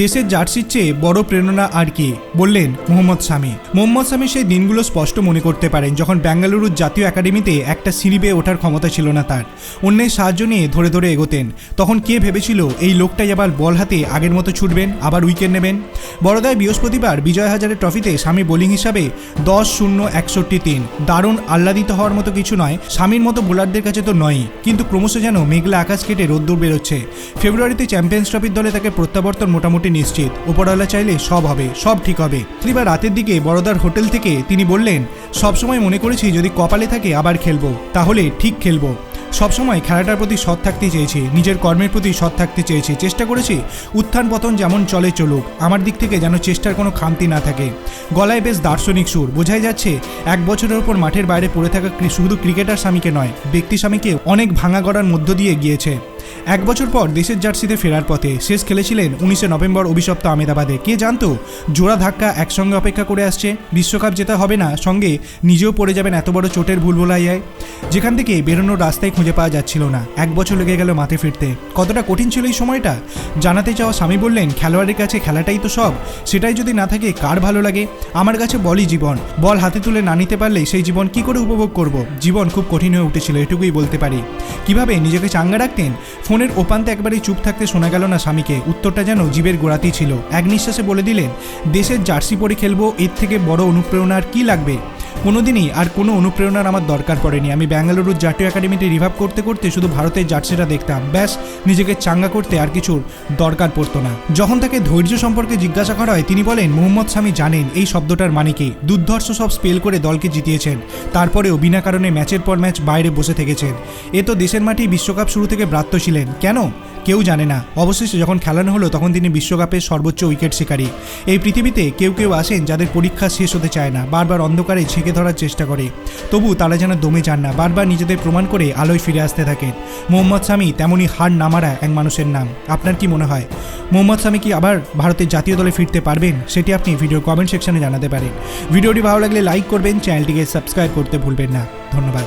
দেশের জার্সির চেয়ে বড় প্রেরণা আর কি? বললেন মোহাম্মদ স্বামী মোহাম্মদ স্বামী সেই দিনগুলো স্পষ্ট মনে করতে পারেন, যখন বেঙ্গালুরুর জাতীয় একাডেমিতে একটা সিঁড়ি বেয়ে ওঠার ক্ষমতা ছিল না তার। অন্যের সাহায্য নিয়ে ধরে ধরে এগোতেন। তখন কে ভেবেছিল এই লোকটাই আবার বল হাতে আগের মতো ছুটবেন, আবার উইকেট নেবেন? বড়দায় বৃহস্পতিবার বিজয় হাজারের ট্রফিতে স্বামী বোলিং হিসাবে দশ শূন্য একষট্টি তিন। দারুণ আহ্লাদিত হওয়ার মতো কিছু নয় স্বামীর মতো বোলারদের কাছে তো নয়ই। কিন্তু ক্রমশ যেন মেঘলা আকাশ কেটে রোদ্দুর বেরোচ্ছে। ফেব্রুয়ারিতে চ্যাম্পিয়ন্স ট্রফির দলে তাকে প্রত্যাবর্তন মোটামুটি নিশ্চিত। ওপরওয়ালা চাইলে সব হবে, সব ঠিক হবে। এবার রাতের দিকে বড়দার হোটেল থেকে তিনি বললেন, সবসময় মনে করেছি যদি কপালে থাকে আবার খেলব, তাহলে ঠিক খেলব। সবসময় খেলাটার প্রতি সৎ থাকতে চেয়েছি, নিজের কর্মের প্রতি সৎ থাকতে চেয়েছি। চেষ্টা করেছি, উত্থান পতন যেমন চলে চলুক, আমার দিক থেকে যেন চেষ্টার কোনো খামতি না থাকে। গলায় বেশ দার্শনিক সুর। বোঝাই যাচ্ছে, এক বছরের ওপর মাঠের বাইরে পড়ে থাকা শুধু ক্রিকেটার স্বামীকে নয়, ব্যক্তি স্বামীকে অনেক ভাঙা গড়ার মধ্য দিয়ে গিয়েছে। এক বছর পর দেশের জার্সিতে ফেরার পথে শেষ খেলেছিলেন উনিশে নভেম্বর অভিশপ্ত আমেদাবাদে। কে জানতো, জোড়া ধাক্কা একসঙ্গে অপেক্ষা করে আসছে। বিশ্বকাপ জেতা হবে না, সঙ্গে নিজেও পড়ে যাবেন এত বড় চোটের ভুল ভোলাইয়ায় যেখান থেকে বেরোনোর রাস্তায় খুঁজে পাওয়া যাচ্ছিল না। এক বছর লেগে গেল মাঠে ফিরতে। কতটা কঠিন ছিল এই সময়টা? জানাতে চাওয়া স্বামী বললেন, খেলোয়াড়ের কাছে খেলাটাই তো সব। সেটাই যদি না থাকে, কার ভালো লাগে? আমার কাছে বলই জীবন। বল হাতে তুলে না নিতে পারলে সেই জীবন কি করে উপভোগ করব? জীবন খুব কঠিন হয়ে উঠেছিল, এটুকুই বলতে পারি। কীভাবে নিজেকে চাঙ্গা রাখতেন? ফোনের ওপান্তে একবারই চুপ থাকতে শোনা গেল না স্বামীকে। উত্তরটা যেন জীবের গোড়াতেই ছিল। এক নিঃশ্বাসে বলে দিলেন, দেশের জার্সি পরে খেলব, এর থেকে বড় অনুপ্রেরণা আর কী লাগবে? কোনোদিনই আর কোনো অনুপ্রেরণার আমার দরকার পড়েনি। আমি ব্যাঙ্গালুরুর জাতীয় একাডেমিতে রিভাব করতে করতে শুধু ভারতের জার্সিটা দেখতাম। ব্যাস, নিজেকে চাঙ্গা করতে আর কিছুর দরকার পড়তো না। যখন তাকে ধৈর্য সম্পর্কে জিজ্ঞাসা করা হয়, তিনি বলেন, মোহাম্মদ স্বামী জানেন, এই শব্দটার মানে কি? দুর্ধর্ষ সব স্পেল করে দলকে জিতিয়েছেন। তারপরেও বিনা কারণে ম্যাচের পর ম্যাচ বাইরে বসে থেকেছেন। এ তো দেশের মাঠেই বিশ্বকাপ শুরু থেকে ব্রাত্য ছিলেন। কেন? কেউ জানে না। অবশেষে যখন খেলানো হলো, তখন তিনি বিশ্বকাপের সর্বোচ্চ উইকেট শিকারী। এই পৃথিবীতে কেউ কেউ আসেন যাদের পরীক্ষা শেষ হতে চায় না, বারবার অন্ধকারে ছেঁকে ধরার চেষ্টা করে। তবু তারা যেন দমে যান না, বারবার নিজেদের প্রমাণ করে আলোয় ফিরে আসতে থাকেন। মোহাম্মদ স্বামী তেমনই হার নামারা এক মানুষের নাম। আপনার কি মনে হয়? মোহাম্মদ স্বামী কি আবার ভারতের জাতীয় দলে ফিরতে পারবেন? সেটি আপনি ভিডিও কমেন্ট সেকশনে জানাতে পারেন। ভিডিওটি ভালো লাগলে লাইক করবেন, চ্যানেলটিকে সাবস্ক্রাইব করতে ভুলবেন না। ধন্যবাদ।